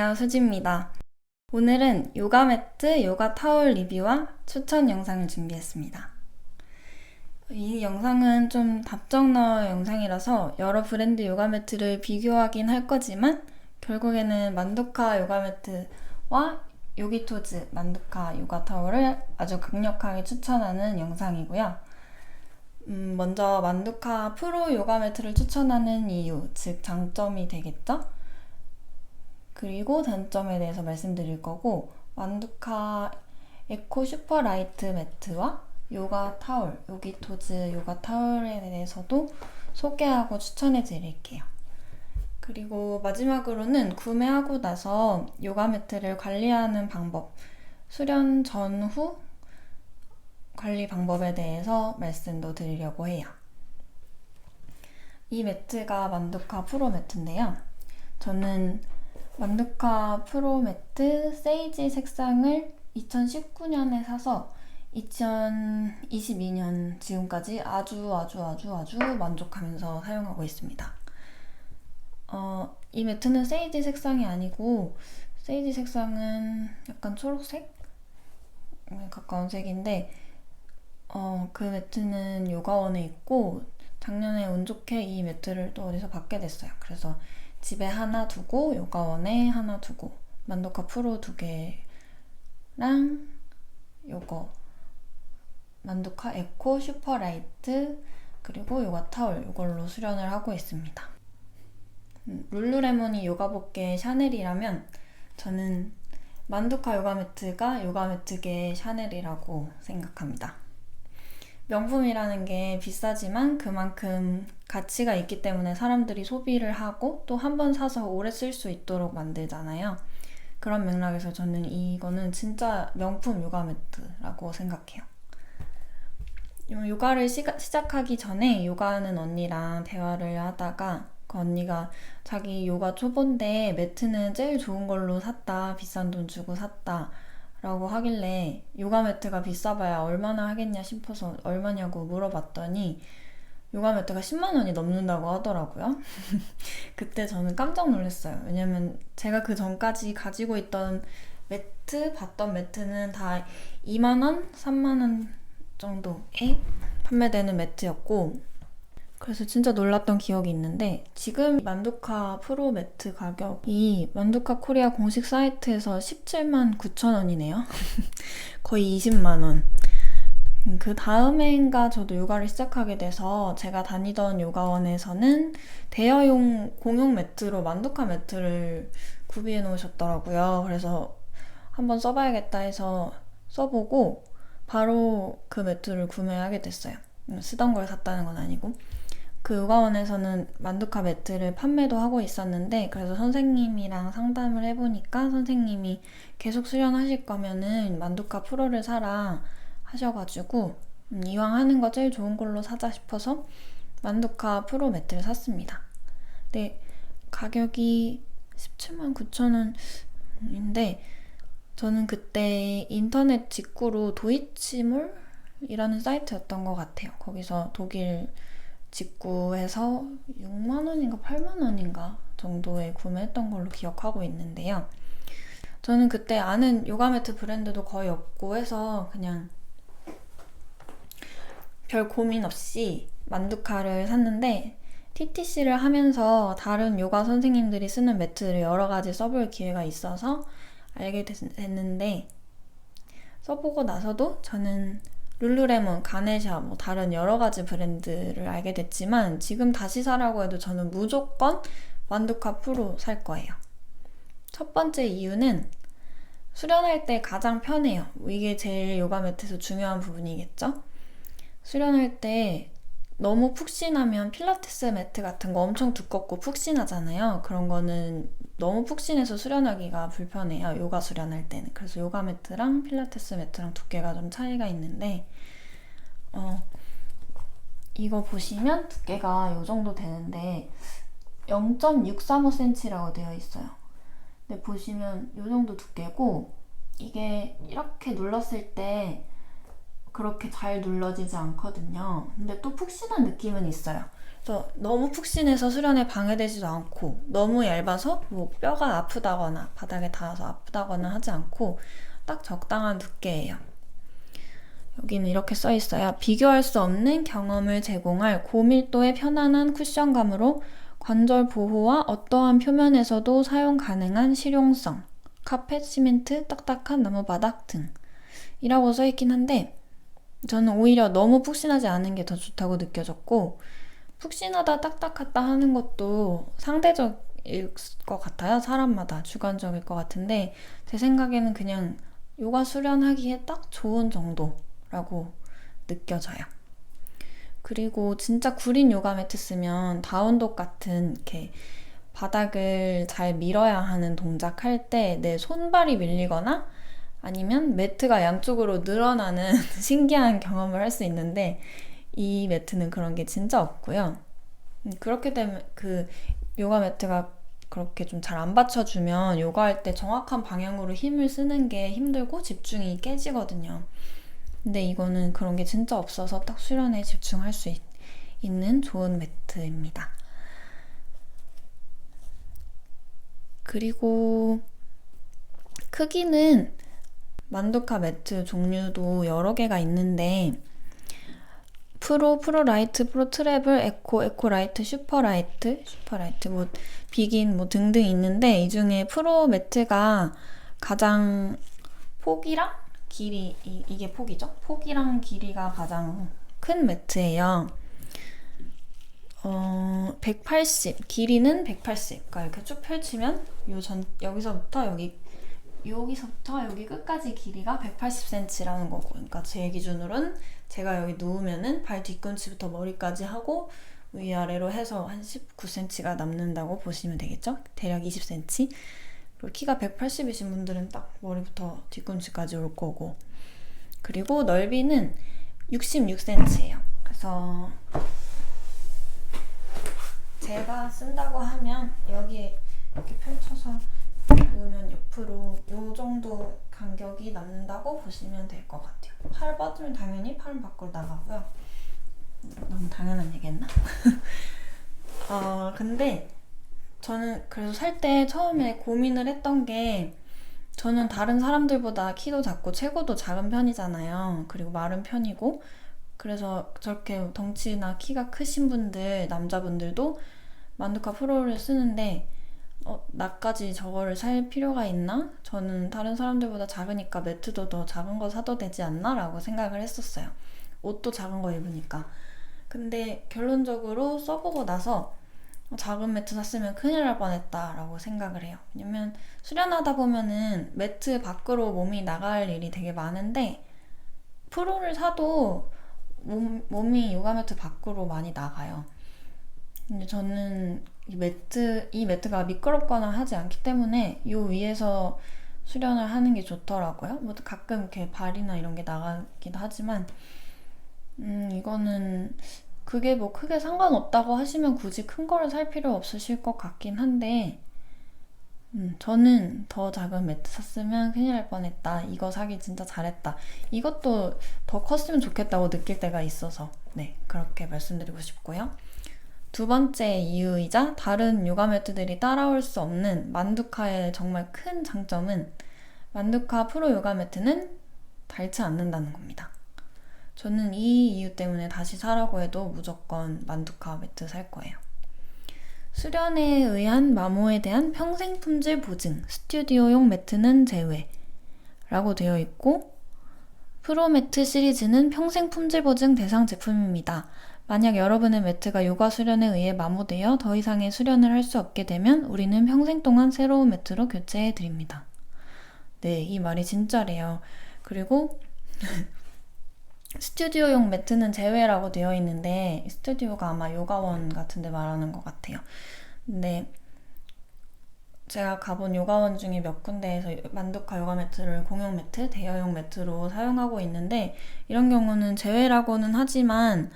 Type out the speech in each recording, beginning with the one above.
안녕하세요. 수지입니다. 오늘은 요가 매트, 요가 타월 리뷰와 추천 영상을 준비했습니다. 이 영상은 좀 답정 너 영상이라서 여러 브랜드 요가 매트를 비교하긴 할 거지만 결국에는 만두카 요가 매트와 요기토즈 만두카 요가 타월을 아주 강력하게 추천하는 영상이고요. 음, 먼저 만두카 프로 요가 매트를 추천하는 이유, 즉 장점이 되겠죠? 그리고 단점에 대해서 말씀드릴 거고 만두카 에코 슈퍼 라이트 매트와 요가 타월, 요기토즈 요가 타월에 대해서도 소개하고 추천해 드릴게요. 그리고 마지막으로는 구매하고 나서 요가 매트를 관리하는 방법, 수련 전후 관리 방법에 대해서 말씀도 드리려고 해요. 이 매트가 만두카 프로 매트인데요. 저는 만두카 프로 매트 세이지 색상을 2019년에 사서 2022년 지금까지 아주 아주 아주 아주 만족하면서 사용하고 있습니다. 어, 이 매트는 세이지 색상이 아니고 세이지 색상은 약간 초록색? 가까운 색인데 어, 그 매트는 요가원에 있고 작년에 운 좋게 이 매트를 또 어디서 받게 됐어요. 그래서 집에 하나 두고 요가원에 하나 두고 만도카 프로 두 개랑 요거 만두카 에코 슈퍼라이트 그리고 요가 타월 이걸로 수련을 하고 있습니다. 음, 룰루레몬이 요가복계 샤넬이라면 저는 만두카 요가 매트가 요가 매트계 샤넬이라고 생각합니다. 명품이라는 게 비싸지만 그만큼 가치가 있기 때문에 사람들이 소비를 하고 또 한 번 사서 오래 쓸 수 있도록 만들잖아요. 그런 맥락에서 저는 이거는 진짜 명품 요가 매트라고 생각해요. 요가를 시작하기 전에 요가하는 언니랑 대화를 하다가 그 언니가 자기 요가 초보인데 매트는 제일 좋은 걸로 샀다. 비싼 돈 주고 샀다. 라고 하길래 요가 매트가 비싸봐야 얼마나 하겠냐 싶어서 얼마냐고 물어봤더니 요가 매트가 10만 원이 넘는다고 하더라고요. 그때 저는 깜짝 놀랐어요. 왜냐면 제가 그 전까지 가지고 있던 매트, 봤던 매트는 다 2만 원, 3만 원 정도에 판매되는 매트였고 그래서 진짜 놀랐던 기억이 있는데 지금 만두카 프로 매트 가격이 만두카 코리아 공식 사이트에서 17만 9천 원이네요. 거의 20만 원. 음, 그 다음해인가 저도 요가를 시작하게 돼서 제가 다니던 요가원에서는 대여용 공용 매트로 만두카 매트를 구비해 놓으셨더라고요. 그래서 한번 써봐야겠다 해서 써보고 바로 그 매트를 구매하게 됐어요. 음, 쓰던 걸 샀다는 건 아니고. 그 요가원에서는 만두카 매트를 판매도 하고 있었는데 그래서 선생님이랑 상담을 해보니까 선생님이 계속 수련하실 거면은 만두카 프로를 사라 하셔가지고 음, 이왕 하는 거 제일 좋은 걸로 사자 싶어서 만두카 프로 매트를 샀습니다. 근데 가격이 17만 9천 원인데 저는 그때 인터넷 직구로 도이치몰이라는 사이트였던 것 같아요. 거기서 독일 직구해서 6만 원인가 8만 원인가 정도에 구매했던 걸로 기억하고 있는데요. 저는 그때 아는 요가 매트 브랜드도 거의 없고 해서 그냥 별 고민 없이 만두카를 샀는데 TTC를 하면서 다른 요가 선생님들이 쓰는 매트를 여러 가지 써볼 기회가 있어서 알게 됐는데 써보고 나서도 저는 룰루레몬, 가네샤, 뭐 다른 여러 가지 브랜드를 알게 됐지만 지금 다시 사라고 해도 저는 무조건 완두카 프로 살 거예요. 첫 번째 이유는 수련할 때 가장 편해요. 이게 제일 요가 매트에서 중요한 부분이겠죠? 수련할 때 너무 푹신하면 필라테스 매트 같은 거 엄청 두껍고 푹신하잖아요. 그런 거는 너무 푹신해서 수련하기가 불편해요. 요가 수련할 때는. 그래서 요가 매트랑 필라테스 매트랑 두께가 좀 차이가 있는데, 어, 이거 보시면 두께가 이 정도 되는데, 0.635cm라고 되어 있어요. 근데 보시면 이 정도 두께고, 이게 이렇게 눌렀을 때 그렇게 잘 눌러지지 않거든요. 근데 또 푹신한 느낌은 있어요. 그래서 너무 푹신해서 수련에 방해되지도 않고 너무 얇아서 뭐 뼈가 아프다거나 바닥에 닿아서 아프다거나 하지 않고 딱 적당한 두께예요. 여기는 이렇게 써 있어요. 비교할 수 없는 경험을 제공할 고밀도의 편안한 쿠션감으로 관절 보호와 어떠한 표면에서도 사용 가능한 실용성, 카펫, 시멘트, 딱딱한 나무바닥 등 이라고 써 있긴 한데 저는 오히려 너무 푹신하지 않은 게 더 좋다고 느껴졌고 푹신하다 딱딱하다 하는 것도 상대적일 것 같아요. 사람마다 주관적일 것 같은데 제 생각에는 그냥 요가 수련하기에 딱 좋은 정도라고 느껴져요. 그리고 진짜 구린 요가 매트 쓰면 다운독 같은 이렇게 바닥을 잘 밀어야 하는 동작 할 때 내 손발이 밀리거나 아니면 매트가 양쪽으로 늘어나는 신기한 경험을 할 수 있는데 이 매트는 그런 게 진짜 없고요. 음, 그렇게 되면 그 요가 매트가 그렇게 좀 잘 안 받쳐주면 요가할 때 정확한 방향으로 힘을 쓰는 게 힘들고 집중이 깨지거든요. 근데 이거는 그런 게 진짜 없어서 딱 수련에 집중할 수 있, 있는 좋은 매트입니다. 그리고 크기는 만두카 매트 종류도 여러 개가 있는데 프로, 프로 라이트, 프로 트래블, 에코, 에코 라이트, 슈퍼 라이트, 슈퍼 라이트, 뭐 비긴 뭐 등등 있는데 이 중에 프로 매트가 가장 폭이랑 길이 이, 이게 폭이죠? 폭이랑 길이가 가장 큰 매트예요. 어, 180 길이는 180. 그러니까 이렇게 쭉 펼치면 요 전 여기서부터 여기 여기서부터 여기 끝까지 길이가 180cm라는 거고. 그러니까 제 기준으로는 제가 여기 누우면은 발 뒤꿈치부터 머리까지 하고 위아래로 해서 한 19cm가 남는다고 보시면 되겠죠? 대략 20cm 그리고 키가 180이신 분들은 딱 머리부터 뒤꿈치까지 올 거고. 그리고 넓이는 66cm예요. 그래서 제가 쓴다고 하면 여기에 이렇게 펼쳐서 옆으로 이 정도 간격이 남는다고 보시면 될 것 같아요. 팔 뻗으면 당연히 팔은 밖으로 나가고요. 너무 당연한 얘기 했나? 어, 근데 저는 그래서 살 때 처음에 고민을 했던 게 저는 다른 사람들보다 키도 작고 체구도 작은 편이잖아요. 그리고 마른 편이고 그래서 저렇게 덩치나 키가 크신 분들, 남자분들도 만두카 프로를 쓰는데 어, 나까지 저거를 살 필요가 있나? 저는 다른 사람들보다 작으니까 매트도 더 작은 거 사도 되지 않나? 라고 생각을 했었어요. 옷도 작은 거 입으니까. 근데 결론적으로 써보고 나서 작은 매트 샀으면 큰일 날 뻔했다 라고 생각을 해요. 왜냐면 수련하다 보면은 매트 밖으로 몸이 나갈 일이 되게 많은데 프로를 사도 몸, 몸이 요가 매트 밖으로 많이 나가요. 근데 저는 이 매트, 이 매트가 미끄럽거나 하지 않기 때문에 이 위에서 수련을 하는 게 좋더라고요. 뭐 가끔 이렇게 발이나 이런 게 나가기도 하지만, 음, 이거는 그게 뭐 크게 상관없다고 하시면 굳이 큰 거를 살 필요 없으실 것 같긴 한데, 음, 저는 더 작은 매트 샀으면 큰일 날 뻔했다. 이거 사기 진짜 잘했다. 이것도 더 컸으면 좋겠다고 느낄 때가 있어서, 네, 그렇게 말씀드리고 싶고요. 두 번째 이유이자 다른 요가 매트들이 따라올 수 없는 만두카의 정말 큰 장점은 만두카 프로 요가 매트는 닳지 않는다는 겁니다. 저는 이 이유 때문에 다시 사라고 해도 무조건 만두카 매트 살 거예요. 수련에 의한 마모에 대한 평생 품질 보증, 스튜디오용 매트는 제외 라고 되어 있고 프로 매트 시리즈는 평생 품질 보증 대상 제품입니다. 만약 여러분의 매트가 요가 수련에 의해 마모되어 더 이상의 수련을 할 수 없게 되면 우리는 평생 동안 새로운 매트로 교체해 드립니다. 네, 이 말이 진짜래요. 그리고 스튜디오용 매트는 제외라고 되어 있는데 스튜디오가 아마 요가원 같은 데 말하는 것 같아요. 근데 제가 가본 요가원 중에 몇 군데에서 만두카 요가 매트를 공용 매트, 대여용 매트로 사용하고 있는데 이런 경우는 제외라고는 하지만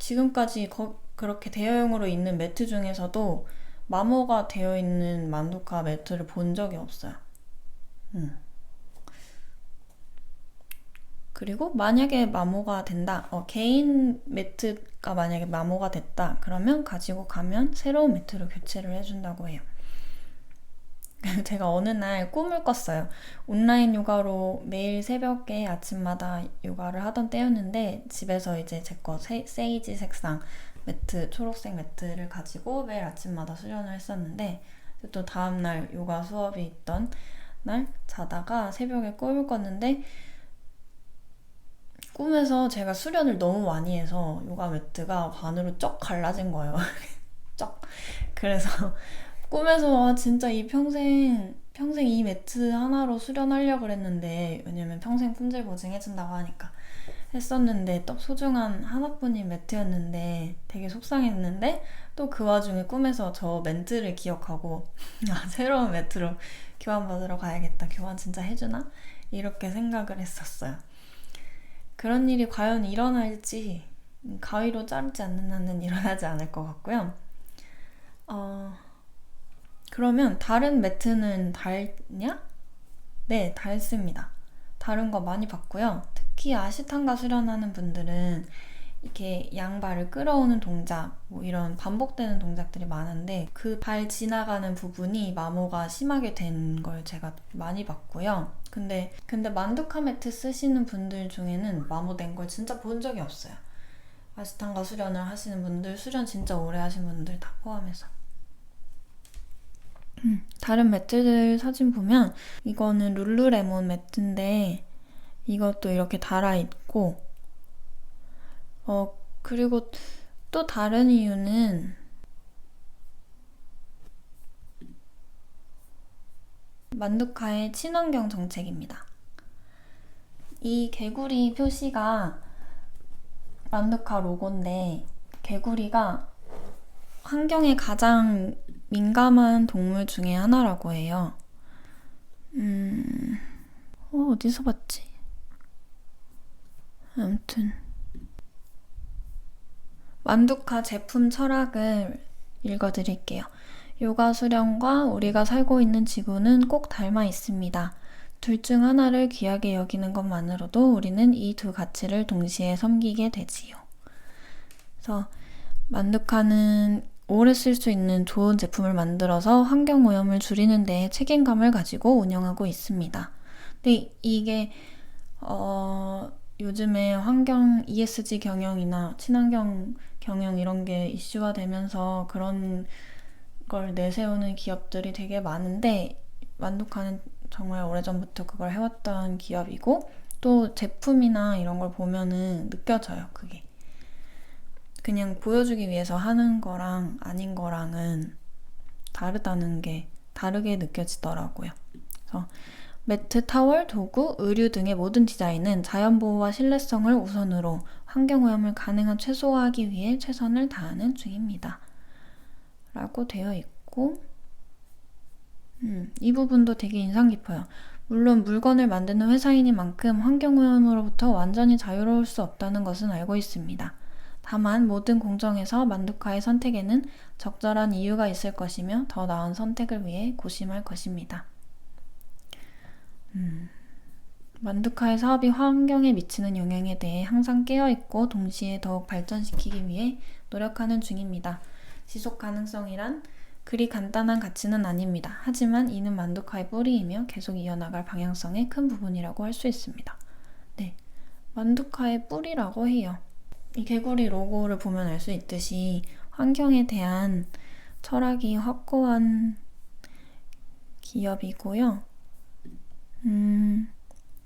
지금까지 거, 그렇게 대여용으로 있는 매트 중에서도 마모가 되어 있는 만두카 매트를 본 적이 없어요. 음. 그리고 만약에 마모가 된다, 어, 개인 매트가 만약에 마모가 됐다, 그러면 가지고 가면 새로운 매트로 교체를 해준다고 해요. 제가 어느 날 꿈을 꿨어요. 온라인 요가로 매일 새벽에 아침마다 요가를 하던 때였는데 집에서 이제 제 거 세이지 색상 매트, 초록색 매트를 가지고 매일 아침마다 수련을 했었는데 또 다음날 요가 수업이 있던 날 자다가 새벽에 꿈을 꿨는데 꿈에서 제가 수련을 너무 많이 해서 요가 매트가 반으로 쩍 갈라진 거예요. 쩍. 그래서 꿈에서 아, 진짜 이 평생 평생 이 매트 하나로 수련하려고 그랬는데 왜냐면 평생 품질 보증해준다고 하니까 했었는데 또 소중한 하나뿐인 매트였는데 되게 속상했는데 또 그 와중에 꿈에서 저 멘트를 기억하고 아 새로운 매트로 교환받으러 가야겠다. 교환 진짜 해주나? 이렇게 생각을 했었어요. 그런 일이 과연 일어날지 가위로 자르지 않는 한은 일어나지 않을 것 같고요. 어... 그러면 다른 매트는 달냐? 네, 달습니다. 다른 거 많이 봤고요. 특히 아시탄가 수련하는 분들은 이렇게 양발을 끌어오는 동작, 뭐 이런 반복되는 동작들이 많은데 그 발 지나가는 부분이 마모가 심하게 된 걸 제가 많이 봤고요. 근데 근데 만두카 매트 쓰시는 분들 중에는 마모된 걸 진짜 본 적이 없어요. 아시탄가 수련을 하시는 분들, 수련 진짜 오래 하신 분들 다 포함해서. 음, 다른 매트들 사진 보면 이거는 룰루레몬 매트인데 이것도 이렇게 달아있고 어 그리고 또 다른 이유는 만두카의 친환경 정책입니다. 이 개구리 표시가 만두카 로고인데 개구리가 환경에 가장 민감한 동물 중에 하나라고 해요. 음, 어, 어디서 봤지? 아무튼. 만두카 제품 철학을 읽어드릴게요. 요가 수련과 우리가 살고 있는 지구는 꼭 닮아 있습니다. 둘 중 하나를 귀하게 여기는 것만으로도 우리는 이 두 가치를 동시에 섬기게 되지요. 그래서 만두카는 오래 쓸 수 있는 좋은 제품을 만들어서 환경 오염을 줄이는 데 책임감을 가지고 운영하고 있습니다. 근데 이게 어, 요즘에 환경 ESG 경영이나 친환경 경영 이런 게 이슈화 되면서 그런 걸 내세우는 기업들이 되게 많은데 만독하는 정말 오래전부터 그걸 해왔던 기업이고 또 제품이나 이런 걸 보면은 느껴져요 그게 그냥 보여주기 위해서 하는 거랑 아닌 거랑은 다르다는 게 다르게 느껴지더라고요. 그래서 매트, 타월, 도구, 의류 등의 모든 디자인은 자연 보호와 신뢰성을 우선으로 환경 오염을 가능한 최소화하기 위해 최선을 다하는 중입니다. 라고 되어 있고, 음, 이 부분도 되게 인상 깊어요. 물론 물건을 만드는 회사이니만큼 환경 오염으로부터 완전히 자유로울 수 없다는 것은 알고 있습니다. 다만 모든 공정에서 만두카의 선택에는 적절한 이유가 있을 것이며 더 나은 선택을 위해 고심할 것입니다. 음, 만두카의 사업이 환경에 미치는 영향에 대해 항상 깨어있고 동시에 더욱 발전시키기 위해 노력하는 중입니다. 지속 가능성이란 그리 간단한 가치는 아닙니다. 하지만 이는 만두카의 뿌리이며 계속 이어나갈 방향성의 큰 부분이라고 할 수 있습니다. 네. 만두카의 뿌리라고 해요. 이 개구리 로고를 보면 알 수 있듯이 환경에 대한 철학이 확고한 기업이고요. 음,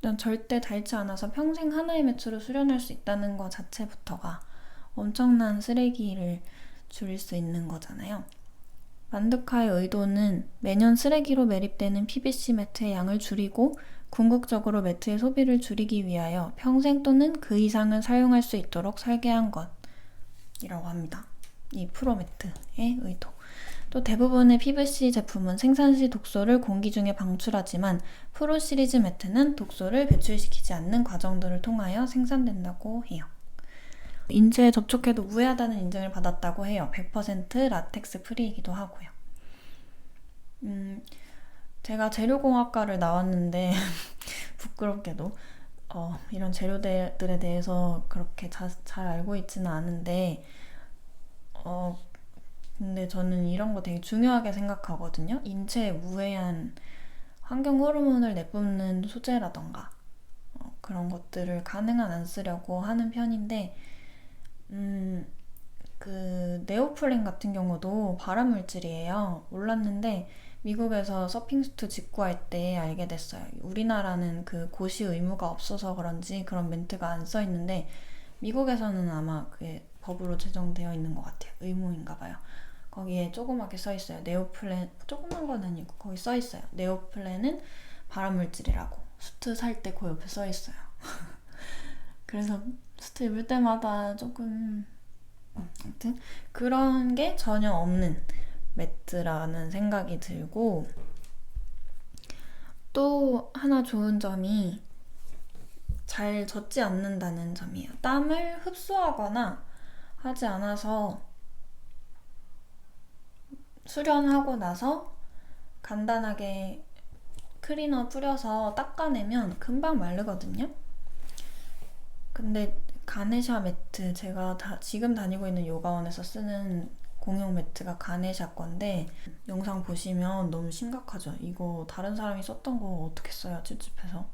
난 절대 닳지 않아서 평생 하나의 매출을 수련할 수 있다는 것 자체부터가 엄청난 쓰레기를 줄일 수 있는 거잖아요. 만두카의 의도는 매년 쓰레기로 매립되는 PVC 매트의 양을 줄이고 궁극적으로 매트의 소비를 줄이기 위하여 평생 또는 그 이상을 사용할 수 있도록 설계한 것이라고 합니다. 이 프로매트의 의도. 또 대부분의 PVC 제품은 생산 시 독소를 공기 중에 방출하지만 프로 시리즈 매트는 독소를 배출시키지 않는 과정들을 통하여 생산된다고 해요. 인체에 접촉해도 무해하다는 인증을 받았다고 해요. 100% 라텍스 프리이기도 하고요. 음, 제가 재료공학과를 나왔는데 부끄럽게도 어, 이런 재료들에 대해서 그렇게 자, 잘 알고 있지는 않은데, 어, 근데 저는 이런 거 되게 중요하게 생각하거든요. 인체에 무해한 환경 호르몬을 내뿜는 소재라던가, 어, 그런 것들을 가능한 안 쓰려고 하는 편인데, 음, 그, 네오플렌 같은 경우도 발암 물질이에요. 몰랐는데, 미국에서 서핑 수트 직구할 때 알게 됐어요. 우리나라는 그 고시 의무가 없어서 그런지 그런 멘트가 안 써 있는데 미국에서는 아마 그게 법으로 제정되어 있는 것 같아요. 의무인가 봐요. 거기에 조그맣게 써 있어요. 네오플랜 조그만 건 아니고 거기 써 있어요. 네오플랜은 발암물질이라고 수트 살 때 그 옆에 써 있어요. 그래서 수트 입을 때마다 조금 음, 아무튼 그런 게 전혀 없는 매트라는 생각이 들고 또 하나 좋은 점이 잘 젖지 않는다는 점이에요. 땀을 흡수하거나 하지 않아서 수련하고 나서 간단하게 클리너 뿌려서 닦아내면 금방 마르거든요. 근데 가네샤 매트 제가 다 지금 다니고 있는 요가원에서 쓰는 공용 매트가 가네샤 건데 영상 보시면 너무 심각하죠. 이거 다른 사람이 썼던 거 어떻게 써요? 찝찝해서.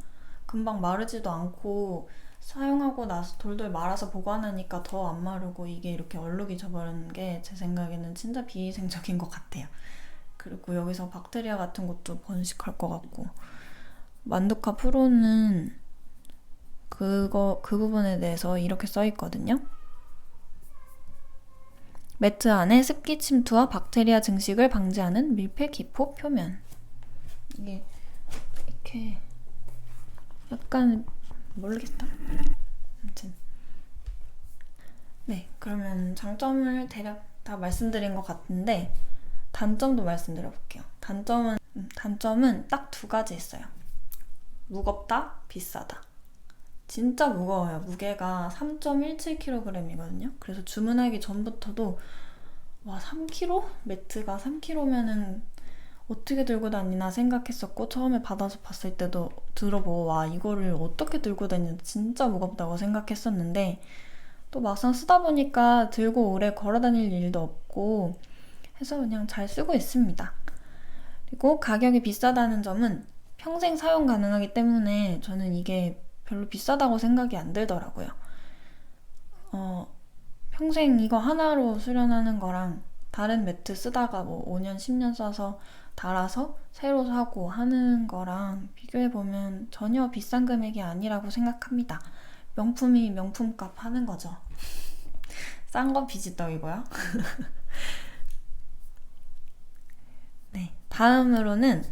금방 마르지도 않고 사용하고 나서 돌돌 말아서 보관하니까 더 안 마르고 이게 이렇게 얼룩이 져버리는 게 제 생각에는 진짜 비위생적인 것 같아요. 그리고 여기서 박테리아 같은 것도 번식할 것 같고 만두카 프로는 그거 그 부분에 대해서 이렇게 써 있거든요. 매트 안에 습기 침투와 박테리아 증식을 방지하는 밀폐 기포 표면. 이게 이렇게 약간 모르겠다. 아무튼 네 그러면 장점을 대략 다 말씀드린 것 같은데 단점도 말씀드려볼게요. 단점은 음, 단점은 딱 두 가지 있어요. 무겁다, 비싸다. 진짜 무거워요. 무게가 3.17kg이거든요. 그래서 주문하기 전부터도 와 3kg? 매트가 3kg면은 어떻게 들고 다니나 생각했었고 처음에 받아서 봤을 때도 들어보고 와 이거를 어떻게 들고 다니나 진짜 무겁다고 생각했었는데 또 막상 쓰다 보니까 들고 오래 걸어 다닐 일도 없고 해서 그냥 잘 쓰고 있습니다. 그리고 가격이 비싸다는 점은 평생 사용 가능하기 때문에 저는 이게 별로 비싸다고 생각이 안 들더라고요. 어, 평생 이거 하나로 수련하는 거랑 다른 매트 쓰다가 뭐 5년, 10년 써서 달아서 새로 사고 하는 거랑 비교해보면 전혀 비싼 금액이 아니라고 생각합니다. 명품이 명품값 하는 거죠. 싼 건 비지떡이고요. 네, 다음으로는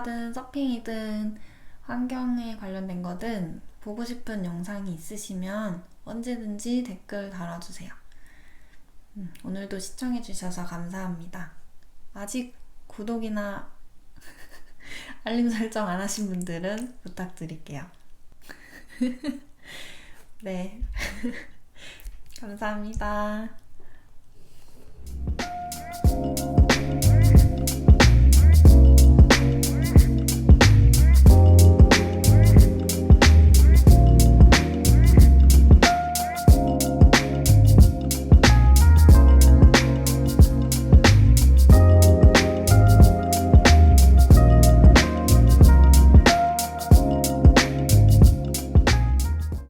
요가든 서핑이든 환경에 관련된 거든 보고 싶은 영상이 있으시면 언제든지 댓글 달아주세요. 음, 오늘도 시청해주셔서 감사합니다. 아직 구독이나 알림 설정 안 하신 분들은 부탁드릴게요. 네. 감사합니다.